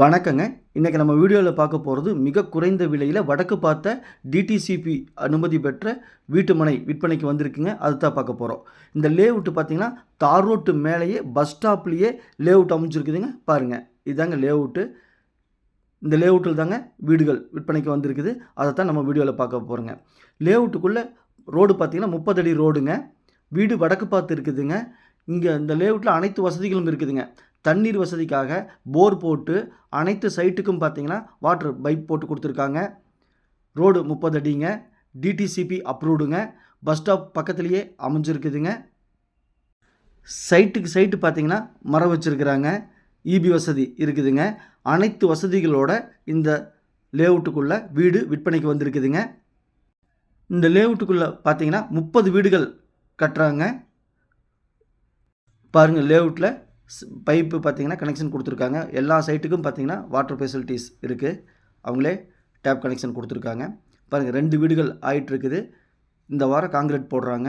வணக்கங்க. இன்றைக்கி நம்ம வீடியோவில் பார்க்க போகிறது மிக குறைந்த விலையில் வடக்கு பார்த்த டிடிசிபி அனுமதி பெற்ற வீட்டுமனை விற்பனைக்கு வந்திருக்குங்க. அதுதான் பார்க்க போகிறோம் இந்த லேஅவுட் பார்த்தீங்கன்னா தார் ரோட்டு மேலேயே பஸ் ஸ்டாப்லேயே லேஅவுட் அமைஞ்சிருக்குதுங்க. பாருங்கள் இதுதாங்க லேஅவுட்டு. இந்த லேஅவுட்டில் தாங்க வீடுகள் விற்பனைக்கு வந்திருக்குது. அதை தான் நம்ம வீடியோவில் பார்க்க போகிறோங்க லேஅவுட்டுக்குள்ளே ரோடு பார்த்தீங்கன்னா முப்பது அடி ரோடுங்க. வீடு வடக்கு பார்த்து இருக்குதுங்க. இங்கே இந்த லேஅவுட்டில் அனைத்து வசதிகளும் இருக்குதுங்க. தண்ணீர் வசதிக்காக போர் போட்டு அனைத்து சைட்டுக்கும் பார்த்தீங்கன்னா வாட்டர் பைப் போட்டு கொடுத்துருக்காங்க. ரோடு முப்பது அடிங்க. டிடிசிபி அப்ரூவ்டுங்க பஸ் ஸ்டாப் பக்கத்துலேயே அமைஞ்சிருக்குதுங்க. சைட்டுக்கு சைட்டு பார்த்தீங்கன்னா மரம் வச்சுருக்குறாங்க. இபி வசதி இருக்குதுங்க. அனைத்து வசதிகளோட இந்த லேஅவுட்டுக்குள்ளே வீடு விற்பனைக்கு வந்திருக்குதுங்க. இந்த லேஅவுட்டுக்குள்ளே பார்த்தீங்கன்னா முப்பது வீடுகள் கட்டுறாங்க. பாருங்கள் லேஅவுட்டில் பைப்பு பார்த்தீங்கன்னா கனெக்ஷன் கொடுத்துருக்காங்க. எல்லா சைட்டுக்கும் பார்த்தீங்கன்னா வாட்டர் ஃபெசிலிட்டிஸ் இருக்குது அவங்களே டேப் கனெக்ஷன் கொடுத்துருக்காங்க. பாருங்கள் ரெண்டு வீடுகள் ஆயிட்டுருக்குது. இந்த வாரம் காங்கிரீட் போடுறாங்க.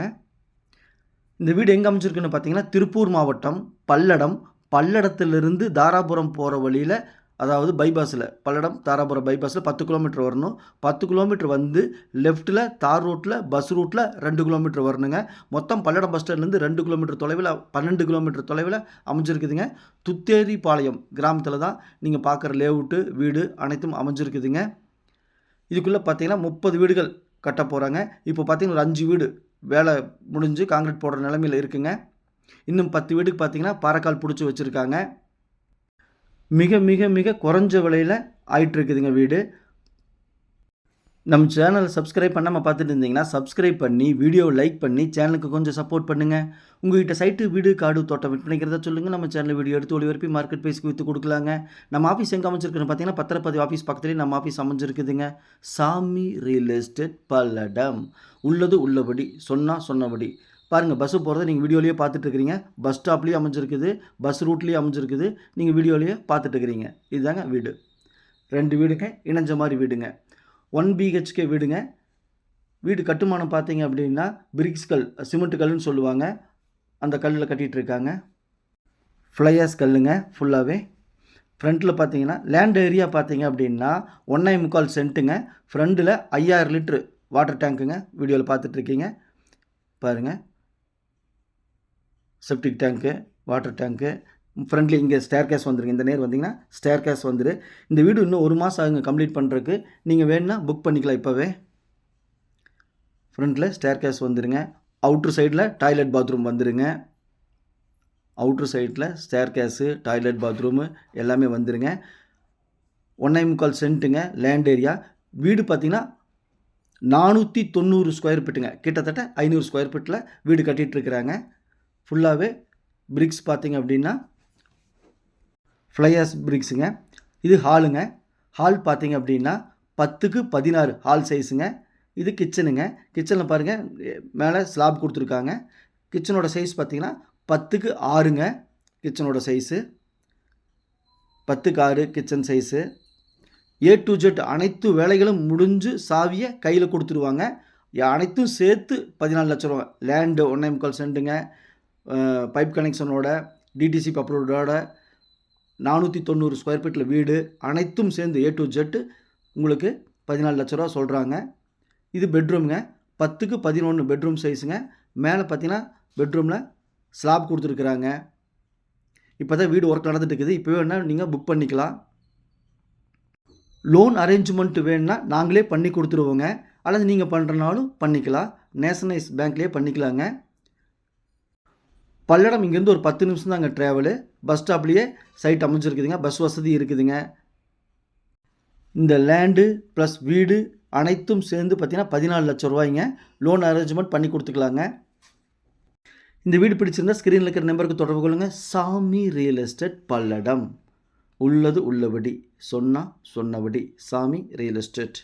இந்த வீடு எங்கே அமைச்சிருக்குன்னு பார்த்தீங்கன்னா திருப்பூர் மாவட்டம் பல்லடம். பல்லடத்திலிருந்து தாராபுரம் போகிற வழியில் அதாவது பைபாஸில் பல்லடம் தாராபுரம் பைபாஸில் பத்து கிலோமீட்டர் வரணும். பத்து கிலோமீட்டர் வந்து லெஃப்ட்டில் தார் ரூட்டில் பஸ் ரூட்டில் ரெண்டு கிலோமீட்டர் வரணுங்க. மொத்தம் பல்லடம் பஸ் ஸ்டாண்ட்லேருந்து ரெண்டு கிலோமீட்டர் தொலைவில் பன்னெண்டு கிலோமீட்டர் தொலைவில் அமைஞ்சிருக்குதுங்க. துத்தேரி பாளையம் கிராமத்தில் தான் நீங்கள் பார்க்குற லேஅவுட்டு வீடு அனைத்தும் அமைஞ்சிருக்குதுங்க. இதுக்குள்ளே பார்த்தீங்கன்னா முப்பது வீடுகள் கட்ட போகிறாங்க இப்போ பார்த்தீங்கன்னா ஒரு அஞ்சு வீடு வேலை முடிஞ்சு காங்கிரீட் போடுற நிலமையில் இருக்குங்க. இன்னும் பத்து வீடுக்கு பார்த்தீங்கன்னா பாறைக்கால் பிடிச்சி வச்சுருக்காங்க. மிக மிக மிக குறைஞ்ச விலையில் ஆயிட்டுருக்குதுங்க வீடு. நம்ம சேனலை சப்ஸ்கிரைப் பண்ணாமல் பார்த்துட்டு இருந்தீங்கன்னா சப்ஸ்கிரைப் பண்ணி வீடியோவை லைக் பண்ணி சேனலுக்கு கொஞ்சம் சப்போர்ட் பண்ணுங்கள் உங்கள்கிட்ட சைட்டு வீடு காடு தோட்டம் விற்பனைக்கிறத சொல்லுங்கள் நம்ம சேனல் வீடியோ எடுத்து ஒளிபரப்பி மார்க்கெட் ப்ரைஸ்க்கு விற்று கொடுக்கலாங்க. நம்ம ஆஃபீஸ் எங்கே அமைச்சிருக்குன்னு பார்த்தீங்கன்னா பத்திரப்பதி ஆஃபீஸ் பக்கத்துலேயே நம்ம ஆஃபீஸ் அமைஞ்சிருக்குதுங்க. சாமி ரியல் எஸ்டேட் பல்லடம். உள்ளது உள்ளபடி சொன்னால் சொன்னபடி. பாருங்கள் பஸ்ஸு போகிறத நீங்கள் வீடியோலேயே பார்த்துட்டு இருக்கிறீங்க பஸ் ஸ்டாப்லேயே அமைஞ்சிருக்குது. பஸ் ரூட்லேயே அமைஞ்சிருக்குது. நீங்கள் வீடியோலேயே பார்த்துட்டுருக்கிறீங்க. இதுதாங்க வீடு. ரெண்டு வீடுங்க இணைஞ்ச மாதிரி வீடுங்க. ஒன் பிஹெச்கே வீடுங்க. வீடு கட்டுமானம் பார்த்தீங்க அப்படின்னா பிரிக்ஸ் கல் சிமெண்ட் கல்லுன்னு சொல்லுவாங்க. அந்த கல்லில் கட்டிகிட்டு இருக்காங்க ஃப்ளையாஸ் கல்லுங்க ஃபுல்லாகவே ஃப்ரண்ட்டில் பார்த்தீங்கன்னா லேண்ட் ஏரியா பார்த்தீங்க அப்படின்னா ஒன்றே முக்கால் சென்ட்டுங்க ஃப்ரண்ட்டில் ஐயாயிரம் லிட்ரு வாட்டர் டேங்க்குங்க வீடியோவில் பார்த்துட்ருக்கீங்க பாருங்கள் septic tank water tank friendly இங்கே ஸ்டேர் கேஸ் வந்துருங்க. இந்த நேர் வந்தீங்கன்னா ஸ்டேர் கேஸ் வந்துரு. இந்த வீடு இன்னும் ஒரு மாதம் ஆகுங்க கம்ப்ளீட் பண்ணுறதுக்கு நீங்கள் வேணும்னா புக் பண்ணிக்கலாம் இப்போவே. ஃப்ரண்ட்டில் ஸ்டேர் கேஸ் வந்துருங்க. அவுட்ரு சைடில் டாய்லெட் பாத்ரூம் வந்துருங்க. அவுட்ரு சைடில் ஸ்டேர் கேஸு டாய்லெட் பாத்ரூமு எல்லாமே வந்துருங்க. ஒன்றே முக்கால் சென்ட்டுங்க லேண்ட் ஏரியா. வீடு பார்த்தீங்கன்னா நானூற்றி தொண்ணூறு ஸ்கொயர் ஃபீட்டுங்க. கிட்டத்தட்ட ஐநூறு ஸ்கொயர் ஃபீட்டில் வீடு கட்டிகிட்டு இருக்கிறாங்க. ஃபுல்லாகவே பிரிக்ஸ் பார்த்திங்க அப்படின்னா ஃப்ளையர்ஸ் பிரிக்ஸுங்க இது ஹாலுங்க ஹால் பார்த்திங்க அப்படின்னா பத்துக்கு பதினாறு ஹால் சைஸுங்க இது கிச்சனுங்க கிச்சனில் பாருங்கள் மேலே ஸ்லாப் கொடுத்துருக்காங்க. கிச்சனோட சைஸ் பார்த்தீங்கன்னா பத்துக்கு ஆறுங்க. கிச்சனோட சைஸு பத்துக்கு ஆறு kitchen size A to Z அனைத்து வேலைகளும் முடிஞ்சு சாவியை கையில் கொடுத்துருவாங்க. அனைத்தும் சேர்த்து பதினாலு லட்ச ரூபா லேண்டு ஒன்றே முக்கால் சென்ட்டுங்க பைப் கனெக்ஷனோட டிடிசி அப்ரூவ்டோட நானூற்றி தொண்ணூறு ஸ்கொயர் ஃபீட்டில் வீடு அனைத்தும் சேர்ந்து ஏ டு ஜெட்டு உங்களுக்கு பதினாலு லட்ச ரூபா சொல்கிறாங்க இது பெட்ரூம்ங்க பத்துக்கு பதினொன்று பெட்ரூம் சைஸுங்க மேலே பார்த்தீங்கன்னா பெட்ரூமில் ஸ்லாப் கொடுத்துருக்குறாங்க. இப்போ தான் வீடு ஒர்க் நடந்துட்டு இருக்குது இப்போ வேணால் நீங்கள் புக் பண்ணிக்கலாம். லோன் அரேஞ்ச்மெண்ட் வேணும்னா நாங்களே பண்ணி கொடுத்துருவோங்க. அல்லது நீங்கள் பண்ணுறனாலும் பண்ணிக்கலாம். நேஷனலைஸ் பேங்க்லேயே பண்ணிக்கலாங்க. பல்லடம் இங்கேருந்து ஒரு பத்து நிமிஷம் தாங்க ட்ராவலு பஸ் ஸ்டாப்லேயே சைட் அமைஞ்சிருக்குதுங்க. பஸ் வசதி இருக்குதுங்க. இந்த லேண்டு ப்ளஸ் வீடு அனைத்தும் சேர்ந்து பார்த்தீங்கன்னா பதினாலு லட்சம் ரூபாய்ங்க. லோன் அரேஞ்ச்மெண்ட் பண்ணி கொடுத்துக்கலாங்க. இந்த வீடு பிடிச்சிருந்தா ஸ்க்ரீனில் இருக்கிற நம்பருக்கு தொடர்பு கொள்ளுங்கள் சாமி ரியல் எஸ்டேட் பல்லடம். உள்ளது உள்ளபடி. சொன்னால் சொன்னபடி. சாமி ரியல் எஸ்டேட்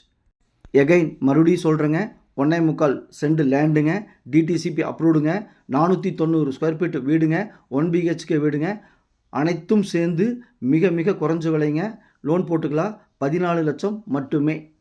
எகைன் மறுபடியும் சொல்கிறேங்க ஒன்றே முக்கால் செண்டு லேண்டுங்க டிடிசிபி அப்ரூவ்டுங்க நானூற்றி தொண்ணூறு ஸ்கொயர் ஃபீட் வீடுங்க ஒன் பிஹெச்கே வீடுங்க அனைத்தும் சேர்ந்து மிக மிக குறைஞ்ச விலைங்க. லோன் போட்டுக்கலாம் பதினாலு லட்சம் மட்டுமே.